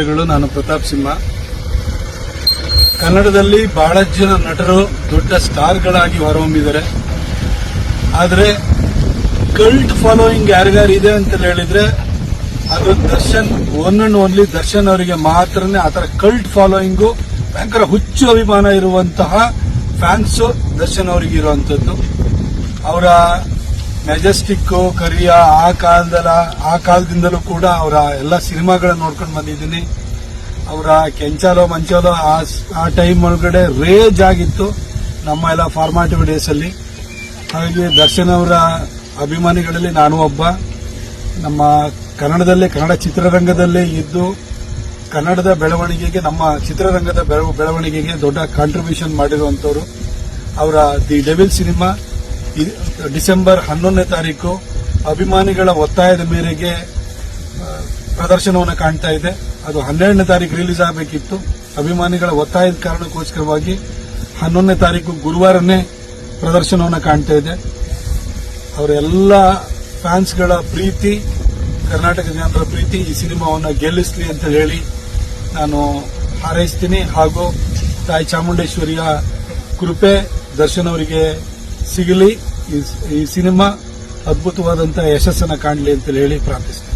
ನಾನು ಪ್ರತಾಪ್ ಸಿಂಹ. ಕನ್ನಡದಲ್ಲಿ ಬಹಳ ಜನ ನಟರು, ದೊಡ್ಡ ಸ್ಟಾರ್ಗಳಾಗಿ ಹೊರಹೊಮ್ಮಿದ್ದಾರೆ. ಆದರೆ ಕಲ್ಟ್ ಫಾಲೋಯಿಂಗ್ ಯಾರಿಗಾರು ಇದೆ ಅಂತ ಹೇಳಿದ್ರೆ, ಅದು Darshan one and only Darshan ಅವರಿಗೆ ಮಾತ್ರನೇ, ಆ ಥರ ಕಲ್ಟ್ ಫಾಲೋಯಿಂಗು ಭಯಂಕರ ಹುಚ್ಚು ಅಭಿಮಾನ ಇರುವಂತಹ ಫ್ಯಾನ್ಸು ದರ್ಶನ್ ಅವರಿಗೆ ಇರುವಂತದ್ದು ಅವರ ಮೆಜೆಸ್ಟಿಕ್ ಕರಿಯ, ಆ ಕಾಲದಲ್ಲ ಆ ಕಾಲದಿಂದಲೂ ಕೂಡ ಅವರ ಎಲ್ಲ ಸಿನಿಮಾಗಳನ್ನ ನೋಡ್ಕೊಂಡು ಬಂದಿದ್ದೀನಿ. ಅವರ ಕೆಂಚಾಲೋ, ಮಂಚಾಲೋ, ಆ ಟೈಮ್ ಒಳಗಡೆ ರೇಜ್ ಆಗಿತ್ತು ನಮ್ಮ ಎಲ್ಲ ಫಾರ್ಮಾಟಿವ್ ಅಲ್ಲಿ. ಹಾಗಾಗಿ ದರ್ಶನ್ ಅವರ ಅಭಿಮಾನಿಗಳಲ್ಲಿ ನಾನು ಒಬ್ಬ. ನಮ್ಮ ಕನ್ನಡದಲ್ಲೇ, ಕನ್ನಡ ಚಿತ್ರರಂಗದಲ್ಲೇ ಇದ್ದು, ಕನ್ನಡದ ಬೆಳವಣಿಗೆಗೆ, ನಮ್ಮ ಚಿತ್ರರಂಗದ ಬೆಳವ- ಬೆಳವಣಿಗೆಗೆ ದೊಡ್ಡ ಕಾಂಟ್ರಿಬ್ಯೂಷನ್ ಮಾಡಿರುವಂತವರು ಅವರ ದಿ ಡೆವಿಲ್ ಸಿನಿಮಾ. ಡಿಸೆಂಬರ್ ಹನ್ನೊಂದನೇ ತಾರೀಕು ಅಭಿಮಾನಿಗಳ ಒತ್ತಾಯದ ಮೇರೆಗೆ ಪ್ರದರ್ಶನವನ್ನು ಕಾಣ್ತಾ ಇದೆ. ಅದು ಹನ್ನೆರಡನೇ ತಾರೀಕು ರಿಲೀಸ್ ಆಗಬೇಕಿತ್ತು. ಅಭಿಮಾನಿಗಳ ಒತ್ತಾಯದ ಕಾರಣಕ್ಕೋಸ್ಕರವಾಗಿ ಹನ್ನೊಂದನೇ ತಾರೀಕು ಗುರುವಾರನೇ ಪ್ರದರ್ಶನವನ್ನು ಕಾಣ್ತಾ ಇದೆ. ಅವರೆಲ್ಲ ಫ್ಯಾನ್ಸ್ಗಳ ಪ್ರೀತಿ, ಕರ್ನಾಟಕ ಜನರ ಪ್ರೀತಿ ಈ ಸಿನಿಮಾವನ್ನು ಗೆಲ್ಲಿಸಲಿ ಅಂತ ಹೇಳಿ ನಾನು ಹಾರೈಸ್ತೀನಿ. ಹಾಗೂ ತಾಯಿ ಚಾಮುಂಡೇಶ್ವರಿಯ ಕೃಪೆ ದರ್ಶನ್ ಅವರಿಗೆ ಸಿಗಲಿ. ಈ- ಸಿನಿಮಾ ಅದ್ಭುತವಾದಂತಹ ಯಶಸ್ಸನ್ನು ಕಾಣಲಿ ಅಂತ ಹೇಳಿ ಪ್ರಾರ್ಥಿಸ್ತೀನಿ.